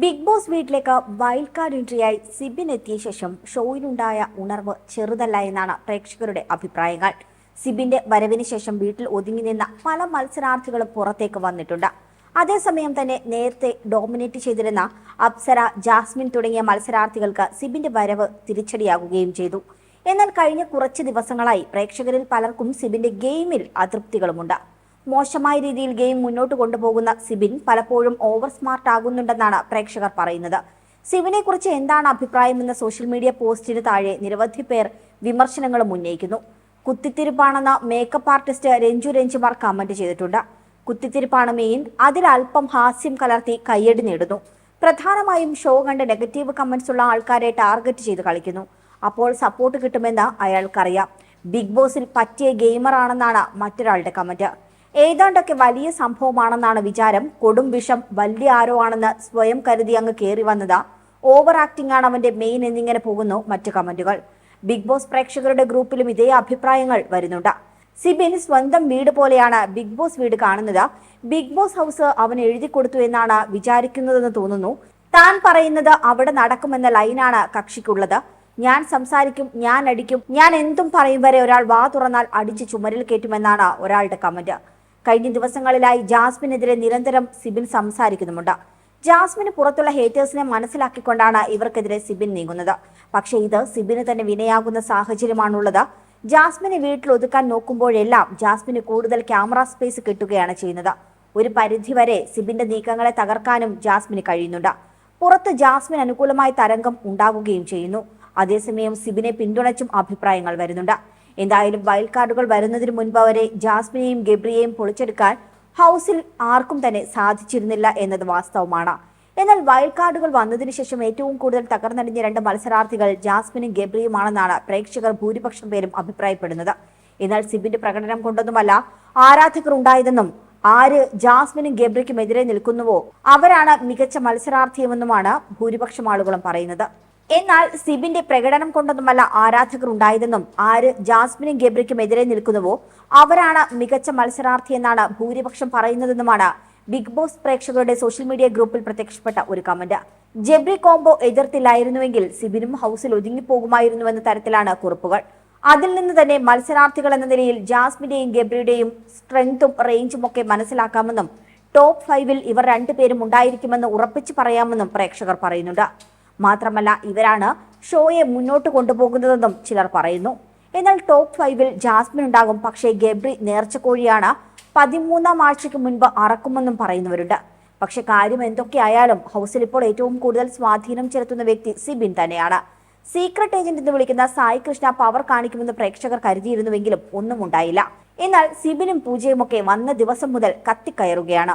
Big boss വീട്ടിലേക്ക് wild card എൻട്രിയായി സിബിൻ എത്തിയ ശേഷം ഷോയിലുണ്ടായ ഉണർവ് ചെറുതല്ല എന്നാണ് പ്രേക്ഷകരുടെ അഭിപ്രായങ്ങൾ. സിബിന്റെ വരവിന് ശേഷം വീട്ടിൽ ഒതുങ്ങി നിന്ന പല മത്സരാർത്ഥികളും പുറത്തേക്ക് വന്നിട്ടുണ്ട്. അതേസമയം തന്നെ നേരത്തെ ഡോമിനേറ്റ് ചെയ്തിരുന്ന അപ്സര ജാസ്മിൻ തുടങ്ങിയ മത്സരാർത്ഥികൾക്ക് സിബിന്റെ വരവ് തിരിച്ചടിയാകുകയും ചെയ്തു. എന്നാൽ കഴിഞ്ഞ കുറച്ച് ദിവസങ്ങളായി പ്രേക്ഷകരിൽ പലർക്കും സിബിന്റെ ഗെയിമിൽ അതൃപ്തികളുമുണ്ട്. മോശമായ രീതിയിൽ ഗെയിം മുന്നോട്ട് കൊണ്ടുപോകുന്ന സിബിൻ പലപ്പോഴും ഓവർ സ്മാർട്ട് ആകുന്നുണ്ടെന്നാണ് പ്രേക്ഷകർ പറയുന്നത്. സിബിനെ കുറിച്ച് എന്താണ് അഭിപ്രായമെന്ന സോഷ്യൽ മീഡിയ പോസ്റ്റിന് താഴെ നിരവധി പേർ വിമർശനങ്ങളും ഉന്നയിക്കുന്നു. കുത്തിത്തിരിപ്പാണെന്ന makeup artist Renju Ranjimar comment ചെയ്തിട്ടുണ്ട്. കുത്തിത്തിരിപ്പാണ് മെയിൻ അതിലൽപ്പം ഹാസ്യം കലർത്തി കയ്യടി നേടുന്നു. പ്രധാനമായും ഷോ കണ്ട് നെഗറ്റീവ് കമന്റ്സ് ഉള്ള ആൾക്കാരെ ടാർഗറ്റ് ചെയ്ത് കളിക്കുന്നു. അപ്പോൾ സപ്പോർട്ട് കിട്ടുമെന്ന് അയാൾക്കറിയാം. ബിഗ് ബോസിൽ പറ്റിയ ഗെയിമർ ആണെന്നാണ് മറ്റൊരാളുടെ കമന്റ് ഏതാണ്ടൊക്കെ വലിയ സംഭവമാണെന്നാണ് വിചാരം. കൊടും വിഷം വലിയ ആരോ ആണെന്ന് സ്വയം കരുതി അങ്ങ് കയറി വന്നതാ. ഓവർ ആക്ടിംഗ് ആണ് അവന്റെ മെയിൻ എന്നിങ്ങനെ പോകുന്നു മറ്റു കമന്റുകൾ. ബിഗ് ബോസ് പ്രേക്ഷകരുടെ ഗ്രൂപ്പിലും ഇതേ അഭിപ്രായങ്ങൾ വരുന്നുണ്ട്. സിബിൻ സ്വന്തം വീട് പോലെയാണ് ബിഗ് ബോസ് വീട് കാണുന്നത്. ബിഗ് ബോസ് ഹൗസ് അവൻ എഴുതി കൊടുത്തു എന്നാണ് വിചാരിക്കുന്നതെന്ന് തോന്നുന്നു. താൻ പറയുന്നത് അവിടെ നടക്കുമെന്ന ലൈനാണ് കക്ഷിക്കുള്ളത്. ഞാൻ സംസാരിക്കും ഞാൻ അടിക്കും ഞാൻ എന്തും പറയും വരെ ഒരാൾ വാ തുറന്നാൽ അടിച്ച് ചുമരിൽ കയറ്റുമെന്നാണ് ഒരാളുടെ കമന്റ്. കഴിഞ്ഞ ദിവസങ്ങളിലായി ജാസ്മിനെതിരെ നിരന്തരം സിബിൻ സംസാരിക്കുന്നുമുണ്ട്. ജാസ്മിന് പുറത്തുള്ള ഹേറ്റേഴ്സിനെ മനസ്സിലാക്കിക്കൊണ്ടാണ് ഇവർക്കെതിരെ സിബിൻ നീങ്ങുന്നത്. പക്ഷേ ഇത് സിബിന് തന്നെ വിനയാകുന്ന സാഹചര്യമാണുള്ളത്. ജാസ്മിനെ വീട്ടിൽ ഒതുക്കാൻ നോക്കുമ്പോഴെല്ലാം ജാസ്മിന് കൂടുതൽ ക്യാമറ സ്പേസ് കിട്ടുകയാണ് ചെയ്യുന്നത്. ഒരു പരിധിവരെ സിബിന്റെ നീക്കങ്ങളെ തകർക്കാനും ജാസ്മിന് കഴിയുന്നുണ്ട്. പുറത്ത് ജാസ്മിൻ അനുകൂലമായ തരംഗം ഉണ്ടാകുകയും ചെയ്യുന്നു. അതേസമയം സിബിനെ പിന്തുണച്ചും അഭിപ്രായങ്ങൾ വരുന്നുണ്ട്. എന്തായാലും വൈൽഡ് കാർഡുകൾ വരുന്നതിന് മുൻപ് അവരെ ജാസ്മിനെയും ഗബ്രിയെയും പൊളിച്ചെടുക്കാൻ ഹൗസിൽ ആർക്കും തന്നെ സാധിച്ചിരുന്നില്ല എന്നത് വാസ്തവമാണ്. എന്നാൽ വൈൽഡ് കാർഡുകൾ വന്നതിന് ശേഷം ഏറ്റവും കൂടുതൽ തകർന്നടിഞ്ഞ രണ്ട് മത്സരാർത്ഥികൾ ജാസ്മിനും ഗബ്രിയുമാണെന്നാണ് പ്രേക്ഷകർ ഭൂരിപക്ഷം പേരും അഭിപ്രായപ്പെടുന്നത്. എന്നാൽ സിബിന്റെ പ്രകടനം കൊണ്ടൊന്നുമല്ല ആരാധകർ ഉണ്ടായതെന്നും ആര് ജാസ്മിനും ഗബ്രിക്കും എതിരെ നിൽക്കുന്നുവോ അവരാണ് മികച്ച മത്സരാർത്ഥിയുമെന്നുമാണ് ഭൂരിപക്ഷം ആളുകളും പറയുന്നത്. എന്നാൽ സിബിന്റെ പ്രകടനം കൊണ്ടൊന്നുമല്ല ആരാധകർ ഉണ്ടായതെന്നും ആര് ജാസ്മിനും ഗബ്രിക്കും എതിരെ നിൽക്കുന്നുവോ അവരാണ് മികച്ച മത്സരാർത്ഥി എന്നാണ് ഭൂരിപക്ഷം പറയുന്നതെന്നുമാണ് ബിഗ് ബോസ് പ്രേക്ഷകരുടെ സോഷ്യൽ മീഡിയ ഗ്രൂപ്പിൽ പ്രത്യക്ഷപ്പെട്ട ഒരു കമന്റ്. ജബ്രി കോംബോ എതിർത്തില്ലായിരുന്നുവെങ്കിൽ സിബിനും ഹൗസിൽ ഒതുങ്ങിപ്പോകുമായിരുന്നുവെന്ന തരത്തിലാണ് കുറിപ്പുകൾ. അതിൽ നിന്ന് തന്നെ മത്സരാർത്ഥികൾ എന്ന നിലയിൽ ജാസ്മിന്റെയും ഗബ്രിയുടെയും സ്ട്രെങ്തും റേഞ്ചും ഒക്കെ മനസ്സിലാക്കാമെന്നും ടോപ്പ് ഫൈവിൽ ഇവർ രണ്ടുപേരും ഉണ്ടായിരിക്കുമെന്ന് ഉറപ്പിച്ചു പറയാമെന്നും പ്രേക്ഷകർ പറയുന്നുണ്ട്. മാത്രമല്ല ഇവരാണ് ഷോയെ മുന്നോട്ട് കൊണ്ടുപോകുന്നതെന്നും ചിലർ പറയുന്നു. എന്നാൽ ടോപ്പ് ഫൈവിൽ ജാസ്മിൻ ഉണ്ടാകും പക്ഷേ ഗബ്രി നേർച്ചക്കോഴിയാണ് പതിമൂന്നാം ആഴ്ചയ്ക്ക് മുൻപ് അറക്കുമെന്നും പറയുന്നവരുണ്ട്. പക്ഷെ കാര്യം എന്തൊക്കെയായാലും ഹൗസിൽ ഇപ്പോൾ ഏറ്റവും കൂടുതൽ സ്വാധീനം ചെലുത്തുന്ന വ്യക്തി സിബിൻ തന്നെയാണ്. സീക്രട്ട് ഏജന്റ് എന്ന് വിളിക്കുന്ന സായി കൃഷ്ണ പവർ കാണിക്കുമെന്ന് പ്രേക്ഷകർ കരുതിയിരുന്നുവെങ്കിലും ഒന്നും ഉണ്ടായില്ല. എന്നാൽ സിബിനും പൂജയുമൊക്കെ വന്ന ദിവസം മുതൽ കത്തിക്കയറുകയാണ്.